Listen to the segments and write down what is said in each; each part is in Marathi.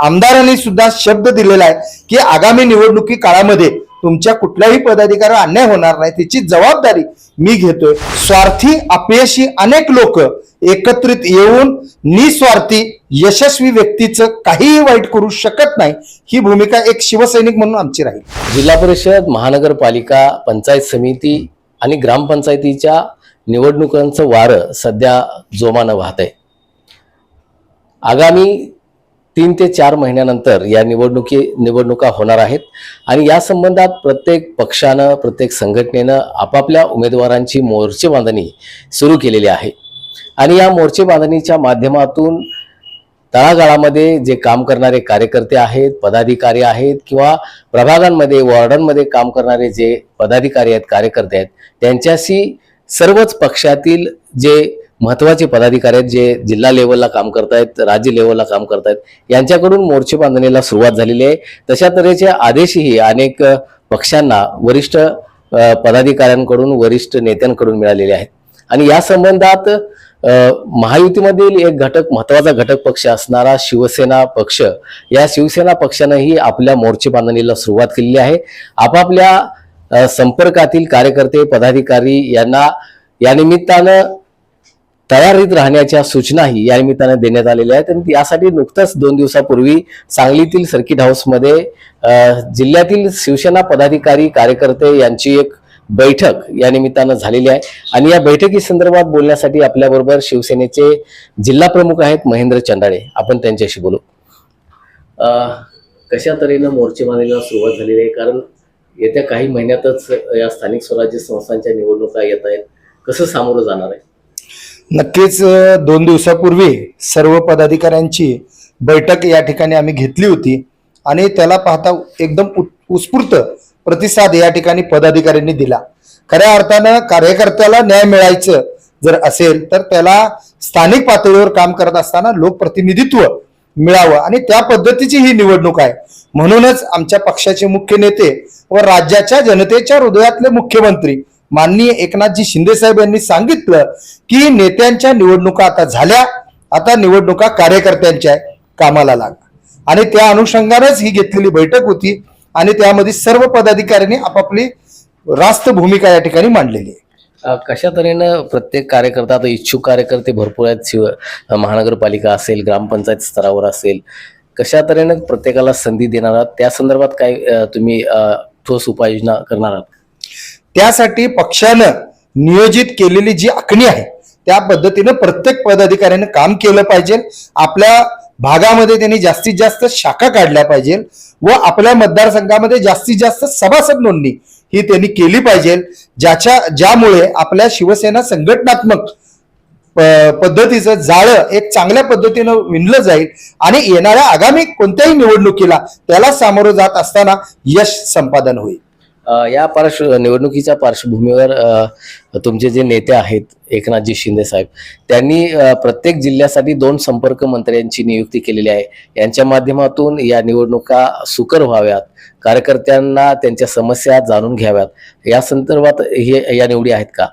आमदारांनी सुद्धा शब्द दिलेला आहे की आगामी निवडणुकी काळामध्ये तुमच्या कुठल्याही पदाधिकाऱ्यावर अन्याय होणार नाही. त्याची जबाबदारी मी घेतोय. स्वार्थी अपयशी अनेक लोक एकत्रित येऊन निस्वार्थी यशस्वी व्यक्तीचं काहीही वाईट करू शकत नाही. ही भूमिका एक शिवसैनिक म्हणून आमची राहील. जिल्हा परिषद महानगरपालिका पंचायत समिती आणि ग्रामपंचायतीच्या निवडणुकांचं वारं सध्या जोमानं वाहत आहे आगामी तीन ते चार महिन्यानंतर या निवडणुकी निवडणुका होणार आहेत. आणि या संबंधात प्रत्येक पक्षानं प्रत्येक संघटनेनं आपापल्या उमेदवारांची मोर्चे बांधणी सुरू केलेली आहे. आणि या मोर्चे बांधणीच्या माध्यमातून तळागाळामध्ये जे काम करणारे कार्यकर्ते आहेत पदाधिकारी आहेत किंवा प्रभागांमध्ये वॉर्डांमध्ये काम करणारे जे पदाधिकारी आहेत कार्यकर्ते आहेत त्यांच्याशी सर्वच पक्षातील जे महत्त्वाचे पदाधिकारी आहेत जे जिल्हा लेवलला काम करतायत राज्य लेवलला काम करतायत. यांच्याकडून मोर्चे बांधणीला सुरुवात झालेली आहे. तशा तऱ्हेचे आदेशही अनेक पक्षांना वरिष्ठ पदाधिकाऱ्यांकडून वरिष्ठ नेत्यांकडून मिळालेले आहेत. आणि या संबंधात महायुतीमधील एक घटक महत्त्वाचा घटक पक्ष असणारा शिवसेना पक्ष या शिवसेना पक्षानंही आपल्या मोर्चे बांधणीला सुरुवात केलेली आहे. आपापल्या संपर्कातील कार्यकर्ते पदाधिकारी यांना या निमित्तानं तयारीत राहण्याच्या सूचनाही या निमित्तानं देण्यात आलेल्या आहेत. आणि यासाठी नुकतंच दोन दिवसापूर्वी सांगलीतील सर्किट हाऊसमध्ये जिल्ह्यातील शिवसेना पदाधिकारी कार्यकर्ते यांची एक बैठक या निमित्तानं झालेली आहे. आणि या बैठकी संदर्भात बोलण्यासाठी आपल्याबरोबर शिवसेनेचे जिल्हा प्रमुख आहेत महेंद्र चंदाळे आपण त्यांच्याशी बोलू. कशा तऱ्हेनं मोर्चे बांधणीला सुरुवात झालेली आहे? कारण येत्या काही महिन्यातच या स्थानिक स्वराज्य संस्थांच्या निवडणुका येत आहेत. कसं सामोरं जाणार आहे? नक्कीच दोन दिवसापूर्वी सर्व पदाधिकाऱ्यांची बैठक या ठिकाणी आम्ही घेतली होती. आणि त्याला पाहता एकदम उत्स्फूर्त प्रतिसाद या ठिकाणी पदाधिकाऱ्यांनी दिला. खऱ्या अर्थानं कार्यकर्त्याला न्याय मिळायचं जर असेल तर त्याला स्थानिक पातळीवर काम करत असताना लोकप्रतिनिधित्व मिळावं. आणि त्या पद्धतीची ही निवडणूक आहे. म्हणूनच आमच्या पक्षाचे मुख्य नेते व राज्याच्या जनतेच्या हृदयातले मुख्यमंत्री माननीय एकनाथजी शिंदे साहेब यांनी सांगितलं की नेत्यांच्या निवडणुका आता झाल्या. आता निवडणुका कार्यकर्त्यांच्या कामाला लागा. आणि त्या अनुषंगानेच ही घेतलेली बैठक होती आणि त्यामध्ये सर्व पदाधिकाऱ्यांनी आपापली रास्त भूमिका या ठिकाणी मांडलेली आहे. कशा तऱ्हेनं प्रत्येक कार्यकर्ता आता इच्छुक कार्यकर्ते भरपूर आहेत शिव महानगरपालिका असेल ग्रामपंचायत स्तरावर असेल कशा तऱ्हेनं प्रत्येकाला संधी देणार आहात? त्या संदर्भात काय तुम्ही ठोस उपाययोजना करणार आहात? त्यासाठी पक्षानं नियोजित केलेली जी आखणी आहे त्या पद्धतीनं प्रत्येक पदाधिकाऱ्यानं काम केलं पाहिजे. आपल्या भागामध्ये त्यांनी जास्तीत जास्त शाखा काढल्या पाहिजे व आपल्या मतदारसंघामध्ये जास्तीत जास्त सभासद नोंदणी ही त्यांनी केली पाहिजे ज्याच्या ज्यामुळे आपल्या शिवसेना संघटनात्मक पद्धतीचं जाळं एक चांगल्या पद्धतीनं विणलं जाईल आणि येणाऱ्या आगामी कोणत्याही निवडणुकीला त्याला सामोरं जात असताना यश संपादन होईल. या पार्श्व निवडणुकीच्या पार्श्वभूमीवर तुमचे जे नेते आहेत एकनाथजी शिंदे साहेब त्यांनी प्रत्येक जिल्ह्यासाठी दोन संपर्क मंत्र्यांची नियुक्ती केलेली आहे. यांच्या माध्यमातून या निवडणुका सुकर व्हाव्यात. कार्यकर्त्यांना त्यांच्या समस्या जाणून घ्याव्यात. या संदर्भात हे या निवडी आहेत का?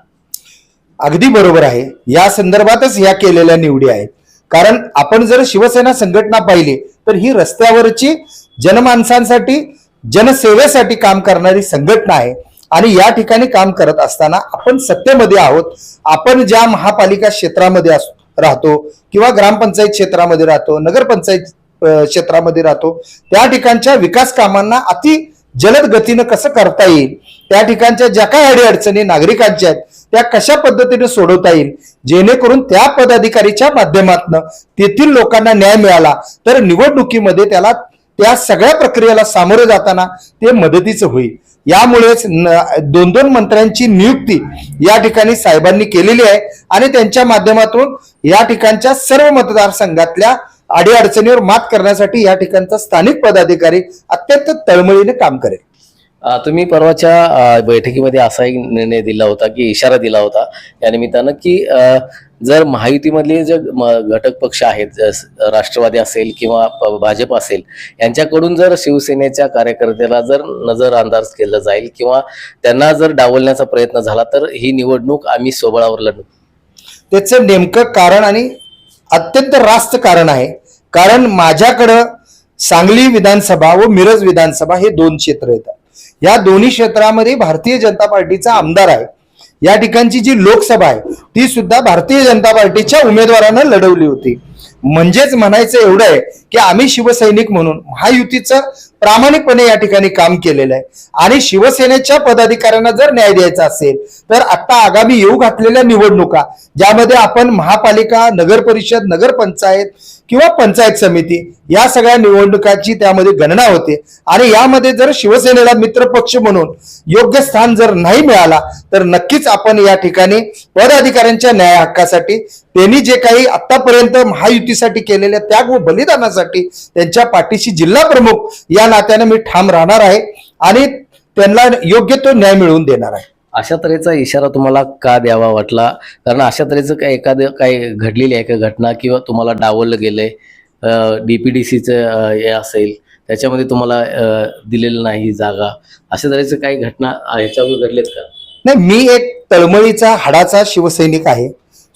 अगदी बरोबर आहे. या संदर्भातच या केलेल्या निवडी आहेत. कारण आपण जर शिवसेना संघटना पाहिली तर ही रस्त्यावरची जनमानसांसाठी जनसेवेसाठी काम करणारी संघटना आहे आणि या ठिकाणी काम करत असताना आपण सत्तेमध्ये आहोत. आपण ज्या महापालिका क्षेत्रामध्ये राहतो किंवा ग्रामपंचायत क्षेत्रामध्ये राहतो नगरपंचायत क्षेत्रामध्ये राहतो त्या ठिकाणच्या विकास कामांना अति जलद गतीनं कसं करता येईल त्या ठिकाणच्या ज्या काही अडीअडचणी नागरिकांच्या आहेत त्या कशा पद्धतीने सोडवता येईल जेणेकरून त्या पदाधिकारीच्या माध्यमातून तेथील लोकांना न्याय मिळाला तर निवडणुकीमध्ये त्याला त्या सगळ्या प्रक्रियेला सामोरे जाताना ते मदतीचं होईल. यामुळेच दोन दोन मंत्र्यांची नियुक्ती या ठिकाणी साहेबांनी केलेली आहे आणि त्यांच्या माध्यमातून या ठिकाणच्या सर्व मतदारसंघातल्या अडीअडचणीवर मात करण्यासाठी या ठिकाणचा स्थानिक पदाधिकारी अत्यंत तळमळीने काम करेल. तुम्ही परवाच्या बैठकीमध्ये असा एक निर्णय दिला होता की इशारा दिला होता. या निमित्तानं की अ, जर महायुतीमधले जे म- घटक पक्ष आहेत राष्ट्रवादी असेल किंवा भाजप असेल यांच्याकडून जर शिवसेनेच्या कार्यकर्त्याला जर नजर अंदाज केलं जाईल किंवा त्यांना जर डावलण्याचा प्रयत्न झाला तर ही निवडणूक आम्ही स्वबळावर लढू. त्याचं नेमकं कारण आणि अत्यंत रास्त कारण आहे. कारण माझ्याकडं सांगली विधानसभा व मिरज विधानसभा हे दोन क्षेत्र येतात. या दोन्ही क्षेत्रामध्ये भारतीय जनता पार्टीचा आमदार आहे. या ठिकाणची जी लोकसभा आहे ती सुद्धा भारतीय जनता पार्टीच्या उमेदवारानं लढवली होती. म्हणजेच म्हणायचं एवढं आहे की आम्ही शिवसैनिक म्हणून महायुतीचं प्रामाणिकपणे या ठिकाणी काम केलेलं आहे. आणि शिवसेनेच्या पदाधिकाऱ्यांना जर न्याय द्यायचा असेल तर आता आगामी येऊ घातलेल्या निवडणुका ज्यामध्ये आपण महापालिका नगर परिषद किंवा पंचायत समिती या सगळ्या निवडणुकाची त्यामध्ये गणना होते. आणि यामध्ये जर शिवसेनेला मित्र पक्ष म्हणून योग्य स्थान जर नाही मिळाला तर नक्कीच आपण या ठिकाणी पदाधिकाऱ्यांच्या न्याय हक्कासाठी त्यांनी जे काही आतापर्यंत महायुतीसाठी केलेल्या त्याग व बलिदानासाठी त्यांच्या पाठीशी जिल्हा प्रमुख या नात्याने मी ठाम राहणार आहे आणि त्यांना योग्य तो न्याय मिळवून देणार आहे. अशा तऱ्हेचा इशारा तुम्हाला का द्यावा वाटला? कारण अशा तऱ्हेचं काय एखादं काय घडलेली आहे का घटना किंवा तुम्हाला डावललं गेलंय? डीपीडीसीचं हे असेल त्याच्यामध्ये तुम्हाला दिलेलं नाही जागा. अशा तऱ्हेचं काही घटना ह्याच्यावर घडलेत का? नाही मी एक तळमळीचा हाडाचा शिवसैनिक आहे.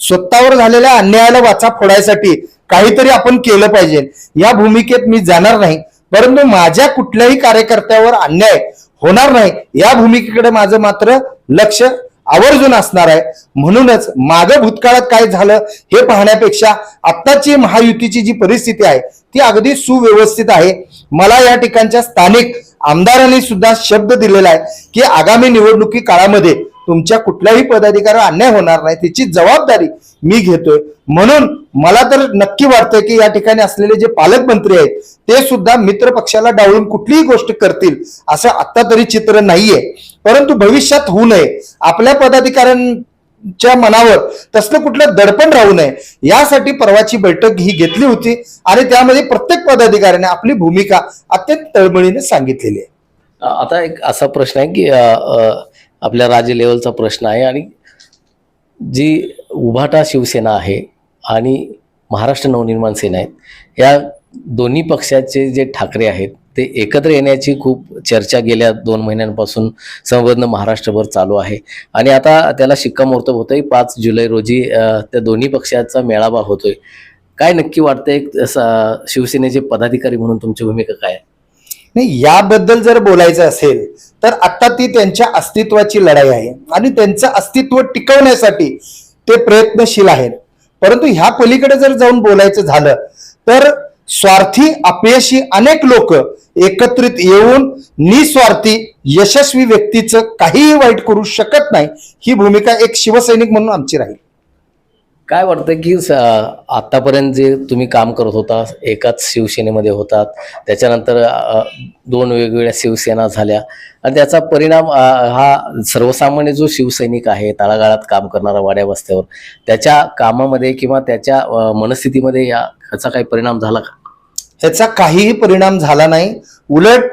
स्वतःवर झालेल्या अन्यायाला वाचा फोडायसाठी काहीतरी आपण केलं पाहिजे. या भूमिकेत मी जाणार नाही परंतु माझ्या कुठल्याही कार्यकर्त्यावर अन्याय होणार नाही या भूमिकेकडे माझं मात्र लक्ष आवर्जून असणार आहे. म्हणूनच मागं भूतकाळात काय झालं हे पाहण्यापेक्षा आत्ताची महायुतीची जी परिस्थिती आहे ती अगदी सुव्यवस्थित आहे. मला या ठिकाणच्या स्थानिक आमदारांनी सुद्धा शब्द दिलेला आहे की आगामी निवडणुकी काळामध्ये तुमच्या कुठल्याही पदाधिकाऱ्यावर अन्याय होणार नाही. त्याची जबाबदारी मी घेतोय. म्हणून मला तर नक्की वाटतंय की या ठिकाणी असलेले जे पालकमंत्री आहेत ते सुद्धा मित्र पक्षाला डावळून कुठलीही गोष्ट करतील असं आता तरी चित्र नाहीये. परंतु भविष्यात होऊ नये. आपल्या पदाधिकाऱ्यांच्या मनावर तसलं कुठलं दडपण राहू नये. यासाठी परवाची बैठक ही घेतली होती आणि त्यामध्ये प्रत्येक पदाधिकाऱ्याने आपली भूमिका अत्यंत तळमळीने सांगितलेली आहे. आता एक असा प्रश्न आहे की अ, आपल्या राज्य लेवलचा प्रश्न आहे आणि जी उभाटा शिवसेना आहे आणि महाराष्ट्र नवनिर्माण सेना आहेत या दोन्ही पक्षाचे जे ठाकरे आहेत ते एकत्र येण्याची खूप चर्चा गेल्या दोन महिन्यांपासून संबंध महाराष्ट्रभर चालू आहे. आणि आता त्याला शिक्कामोर्तब होतोय. पाच जुलै रोजी त्या दोन्ही पक्षाचा मेळावा होतोय. काय नक्की वाटतंय शिवसेनेचे पदाधिकारी म्हणून तुमची भूमिका काय नाही याबद्दल जर बोलायचं असेल तर आता ती त्यांच्या अस्तित्वाची लढाई आहे. आणि त्यांचं अस्तित्व टिकवण्यासाठी ते प्रयत्नशील आहेत. परंतु ह्या पलीकडे जर जाऊन बोलायचं झालं तर स्वार्थी अपयशी अनेक लोक एकत्रित येऊन निस्वार्थी यशस्वी व्यक्तीचं काहीही वाईट करू शकत नाही. ही भूमिका एक शिवसैनिक म्हणून आमची राहील. काय वाटतं की आतापर्यंत जे तुम्ही काम करत होता एकाच शिवसेनेमध्ये होतात त्याच्यानंतर दोन वेगवेगळ्या शिवसेना झाल्या आणि त्याचा परिणाम हा सर्वसामान्य जो शिवसैनिक आहे तळागाळात काम करणारा वाड्या वस्त्यावर त्याच्या कामामध्ये किंवा त्याच्या मनस्थितीमध्ये या ह्याचा काही परिणाम झाला का? ह्याचा काहीही परिणाम झाला नाही. उलट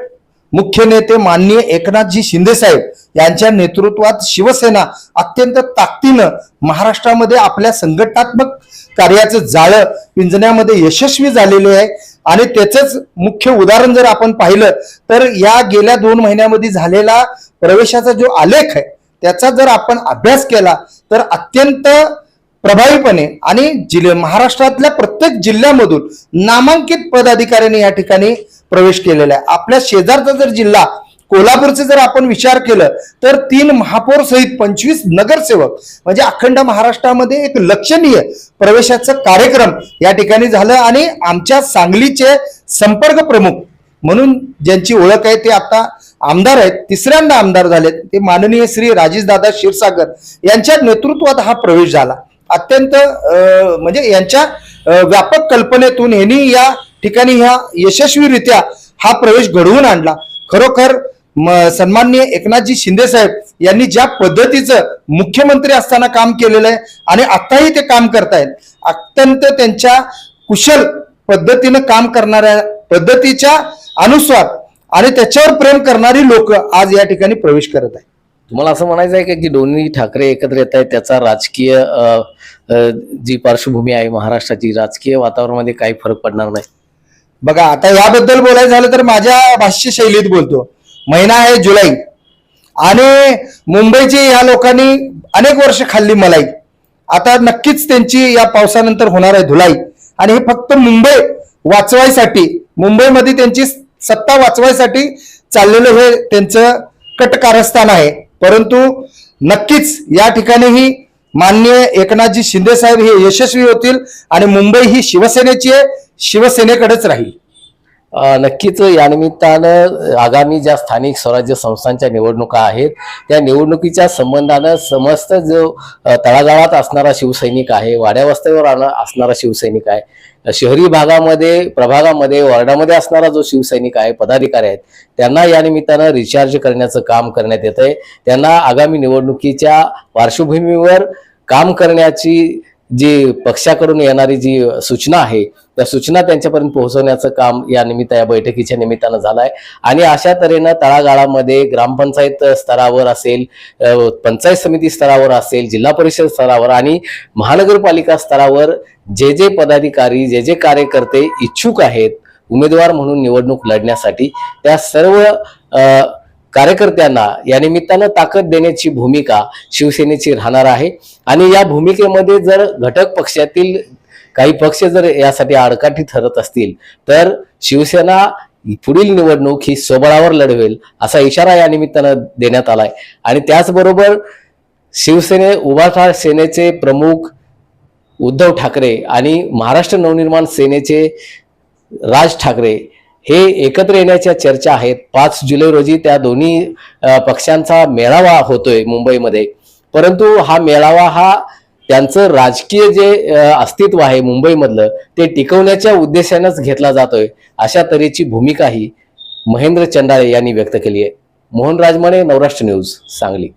मुख्य नेते माननीय एकनाथजी शिंदेसाहेब यांच्या नेतृत्वात शिवसेना अत्यंत ताकदीनं महाराष्ट्रामध्ये आपल्या संघटनात्मक कार्याचं जाळं पिंजण्यामध्ये यशस्वी झालेले आहे. आणि त्याचंच मुख्य उदाहरण जर आपण पाहिलं तर या गेल्या दोन महिन्यामध्ये झालेला प्रवेशाचा जो आलेख आहे त्याचा जर आपण अभ्यास केला तर अत्यंत प्रभावीपणे आणि जिल्हे महाराष्ट्रातल्या प्रत्येक जिल्ह्यामधून नामांकित पदाधिकाऱ्यांनी या ठिकाणी प्रवेश केलेला आहे. आपल्या शेजारचा जर जिल्हा कोल्हापूरचे जर आपण विचार केलं तर तीन महापौर सहित पंचवीस नगरसेवक म्हणजे अखंड महाराष्ट्रामध्ये एक लक्षणीय प्रवेशाचं कार्यक्रम या ठिकाणी झालं आणि आमच्या सांगलीचे संपर्क प्रमुख म्हणून ज्यांची ओळख आहे ते आता आमदार आहेत तिसऱ्यांदा आमदार झालेत. ते माननीय श्री राजेशदादा क्षीरसागर यांच्या नेतृत्वात हा प्रवेश झाला. अत्यंत म्हणजे यांच्या व्यापक कल्पनेतून यांनी या ठिकाणी ह्या यशस्वीरित्या हा प्रवेश घडवून आणला. खरोखर सन्माननीय एकनाथजी शिंदे साहेब यांनी ज्या पद्धतीचं मुख्यमंत्री असताना काम केलेलं आहे आणि आताही ते काम करतायत अत्यंत त्यांच्या कुशल पद्धतीनं काम करणाऱ्या पद्धतीच्या अनुस्वार आणि त्याच्यावर प्रेम करणारी लोक आज या ठिकाणी प्रवेश करत आहेत. तुम्हाला असं म्हणायचं आहे की दोन्ही ठाकरे एकत्र येत आहेत त्याचा राजकीय जी पार्श्वभूमी आहे महाराष्ट्राची राजकीय वातावरणामध्ये काही फरक पडणार नाही. बघा आता याबद्दल बोलायचं झालं तर माझ्या भाष्य शैलीत बोलतो. महिना आहे जुलै. आणि मुंबईची या लोकांनी अनेक वर्ष खाल्ली मलाई. आता नक्कीच त्यांची या पावसानंतर होणार आहे धुलाई. आणि हे फक्त मुंबई वाचवायसाठी मुंबईमध्ये त्यांची सत्ता वाचवायसाठी चाललेलं हे त्यांचं कटकारस्थान आहे. परंतु नक्कीच या ठिकाणीही माननीय एकनाथजी शिंदे साहेब हे यशस्वी होतील आणि मुंबई ही शिवसेनेची आहे शिवसेनेकडेच राहील. नक्कीच या निमित्तानं आगामी ज्या स्थानिक स्वराज्य संस्थांच्या निवडणुका आहेत त्या निवडणुकीच्या संबंधानं समस्त जो तळागाळात असणारा शिवसैनिक आहे वाड्या असणारा शिवसैनिक आहे शहरी भागामध्ये प्रभागामध्ये वॉर्डामध्ये असणारा जो शिवसैनिक आहे पदाधिकारी आहेत त्यांना या निमित्तानं रिचार्ज करण्याचं काम करण्यात येत आहे त्यांना आगामी निवडणुकीच्या पार्श्वभूमीवर काम करण्याची जी पक्षाकडून येणारी जी सूचना आहे त्या सूचना त्यांच्यापर्यंत पोहोचवण्याचं काम या निमित्त या बैठकीच्या निमित्तानं झालं आहे आणि अशा तऱ्हेनं तळागाळामध्ये ग्रामपंचायत स्तरावर असेल पंचायत समिती स्तरावर असेल जिल्हा परिषद स्तरावर आणि महानगरपालिका स्तरावर जे जे पदाधिकारी जे जे कार्यकर्ते इच्छुक आहेत उमेदवार म्हणून निवडणूक लढण्यासाठी त्या सर्व कार्यकर्त्यांना या निमित्तानं ताकद देण्याची भूमिका शिवसेनेची राहणार आहे. आणि या भूमिकेमध्ये जर घटक पक्षातील काही पक्ष जर यासाठी आडकाठी ठरत असतील तर शिवसेना पुढील निवडणूक ही स्वबळावर लढवेल असा इशारा या निमित्तानं देण्यात आलाय. आणि त्याचबरोबर शिवसेने उभाठा सेनेचे प्रमुख उद्धव ठाकरे आणि महाराष्ट्र नवनिर्माण सेनेचे राज ठाकरे हे एकत्र येण्याच्या चर्चा आहेत. पाच जुलै रोजी त्या दोन्ही पक्षांचा मेळावा होतोय मुंबईमध्ये. परंतु हा मेळावा हा त्यांचं राजकीय जे अस्तित्व आहे मुंबईमधलं ते टिकवण्याच्या उद्देशानंच घेतला जातोय. अशा तऱ्हेची भूमिका ही महेंद्र चंडाळे यांनी व्यक्त केली आहे. मोहन राजमाने नवराष्ट्र न्यूज सांगली.